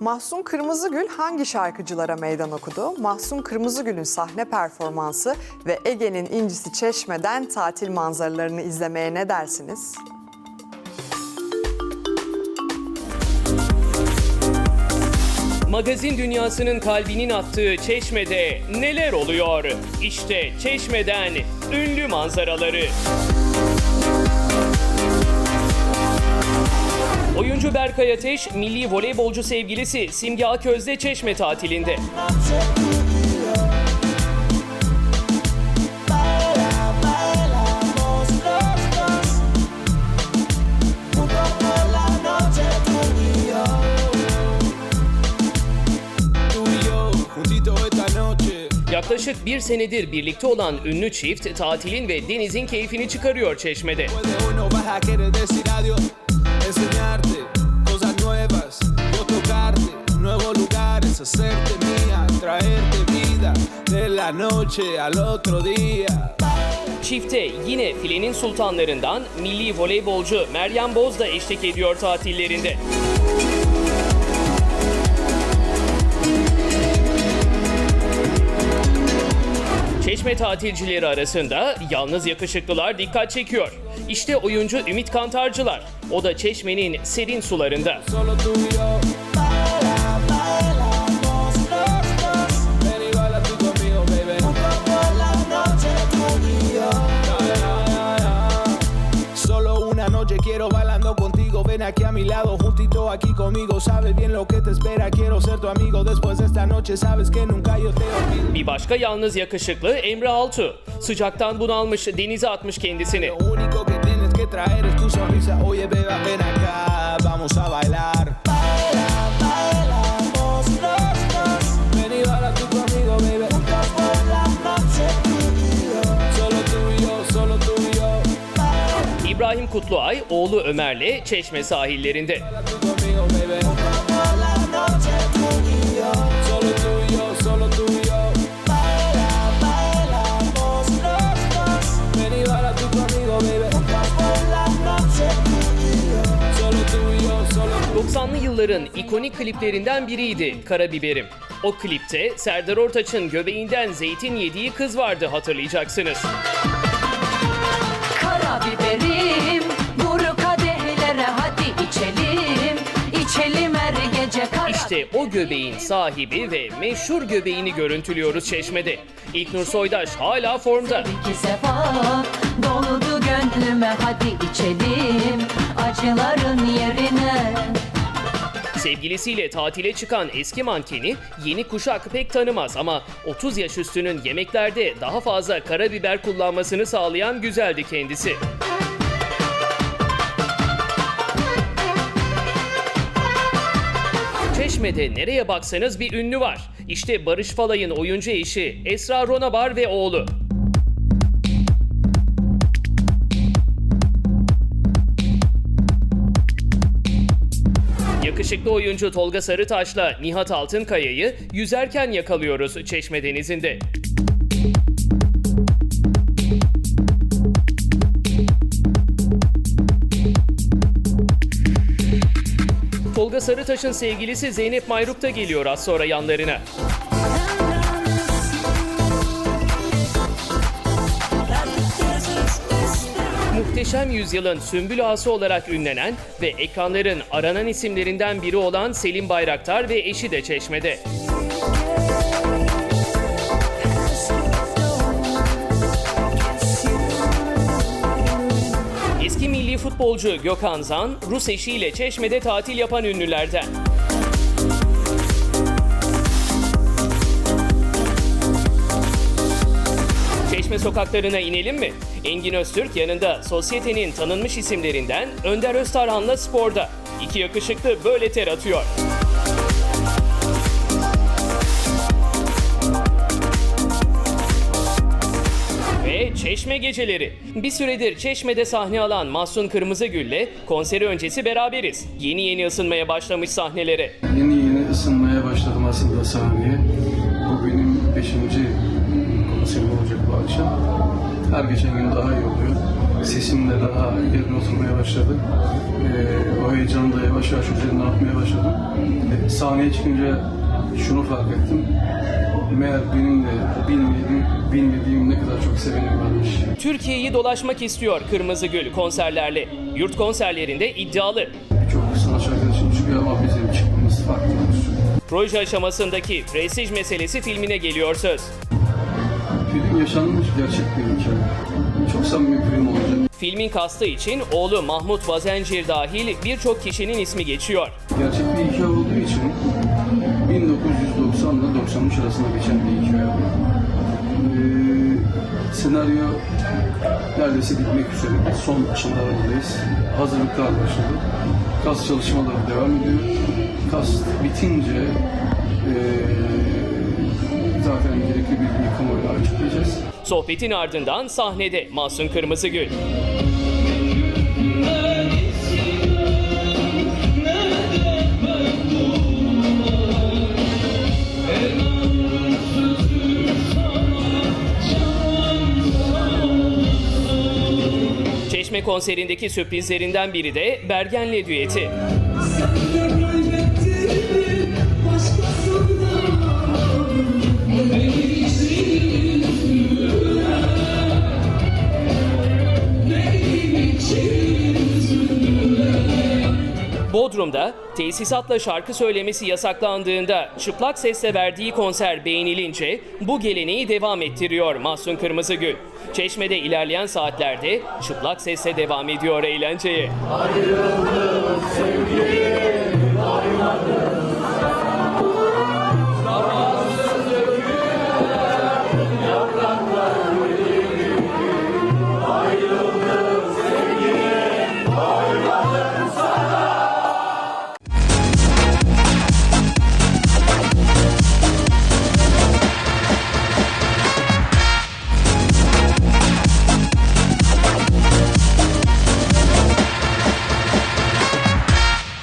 Mahsun Kırmızıgül hangi şarkıcılara meydan okudu? Mahsun Kırmızıgül'ün sahne performansı ve Ege'nin incisi Çeşme'den tatil manzaralarını izlemeye ne dersiniz? Magazin dünyasının kalbinin attığı Çeşme'de neler oluyor? İşte Çeşme'den ünlü manzaraları. Oyuncu Berkay Ateş, milli voleybolcu sevgilisi Simge Aköz'de Çeşme tatilinde. Yaklaşık bir senedir birlikte olan ünlü çift tatilin ve denizin keyfini çıkarıyor Çeşme'de. Enseñarte cosas nuevas, yo tocarte nuevos lugares, hacerte mía, traerte vida de la noche al otro día. Çifte yine filenin sultanlarından milli voleybolcu Meryem Boz da eşlik ediyor tatillerinde. Çeşme tatilcileri arasında yalnız yakışıklılar dikkat çekiyor. İşte oyuncu Ümit Kantarcılar. O da Çeşme'nin serin sularında. Aquí a mi lado, juntito aquí conmigo. Sabes bien lo que te espera. Quiero ser tu amigo después de esta noche. Sabes que nunca yo te olvido. Bir başka yalnız yakışıklı Emre Altu. Sıcaktan bunalmış denize atmış kendisini. Lo único que tienes que traer es tu sonrisa. Oye, beba, ven acá, vamos a bailar. Tú y yo, solo tú. 90'lı yılların ikonik kliplerinden biriydi Karabiberim. O klipte Serdar Ortaç'ın göbeğinden zeytin yediği kız vardı hatırlayacaksınız. Karabiberim vur kadehlere hadi içelim içelim her gece kara İşte o göbeğin sahibi ve meşhur göbeğini görüntülüyoruz Çeşme'de. İlknur Soydaş hala formda. İki sefa doldu gönlüme hadi içelim acıların yerine Sevgilisiyle tatile çıkan eski mankeni yeni kuşak pek tanımaz ama 30 yaş üstünün yemeklerde daha fazla karabiber kullanmasını sağlayan güzeldi kendisi. Çeşme'de nereye baksanız bir ünlü var. İşte Barış Falay'ın oyuncu eşi Esra Ronabar ve oğlu. Yakışıklı oyuncu Tolga Sarıtaş'la Nihat Altınkaya'yı yüzerken yakalıyoruz Çeşme Denizi'nde. Tolga Sarıtaş'ın sevgilisi Zeynep Mayruk da geliyor az sonra yanlarına. Muhteşem Yüzyılın sümbül ağası olarak ünlenen ve ekranların aranan isimlerinden biri olan Selim Bayraktar ve eşi de Çeşme'de. Eski milli futbolcu Gökhan Zan, Rus eşiyle Çeşme'de tatil yapan ünlülerden. Çeşme sokaklarına inelim mi? Engin Öztürk yanında sosyetenin tanınmış isimlerinden Önder Öztarhan'la sporda. İki yakışıklı böyle ter atıyor. Ve Çeşme Geceleri. Bir süredir Çeşme'de sahne alan Mahsun Kırmızıgül'le konseri öncesi beraberiz. Yeni yeni ısınmaya başlamış sahnelere. Yeni yeni ısınmaya başladım aslında sahneye. Bu benim beşinci konserim olacak bu akşam. Her geçen gün daha iyi oluyor. Sesim de daha yerine oturmaya başladı. Ee, o heyecan da yavaş yavaş üzerine atmaya başladım. Ee, sahneye çıkınca şunu fark ettim. Meğer benim de bilmediğim, bilmediğim ne kadar çok sevenim varmış. Türkiye'yi dolaşmak istiyor Kırmızı Gül konserlerle. Yurt konserlerinde iddialı. Birçok sanatçı arkadaşım çıkıyor ama bizim çıkmamız farklı olur. Proje aşamasındaki prestij meselesi filmine geliyor söz. Film yaşanmış gerçek bir samimi film olacak. Filmin kastı için oğlu Mahmut Bazencir dahil birçok kişinin ismi geçiyor. Gerçek bir hikaye olduğu için 1990 ile 93 arasında geçen bir hikaye. Ee, senaryo neredeyse bitmek üzere. Son aşamalarındayız. Hazırlıklar başladı. Kas çalışmaları devam ediyor. Kas bitince ee, zaten gerekli bilgiyi kamuoyuna açıklayacağız. Sohbetin ardından sahnede Mahsun Kırmızıgül. Çeşme konserindeki sürprizlerinden biri de Bergen'le düeti. Bodrum'da tesisatla şarkı söylemesi yasaklandığında çıplak sesle verdiği konser beğenilince bu geleneği devam ettiriyor Mahsun Kırmızıgül. Çeşme'de ilerleyen saatlerde çıplak sesle devam ediyor eğlenceye. Ayrıldım.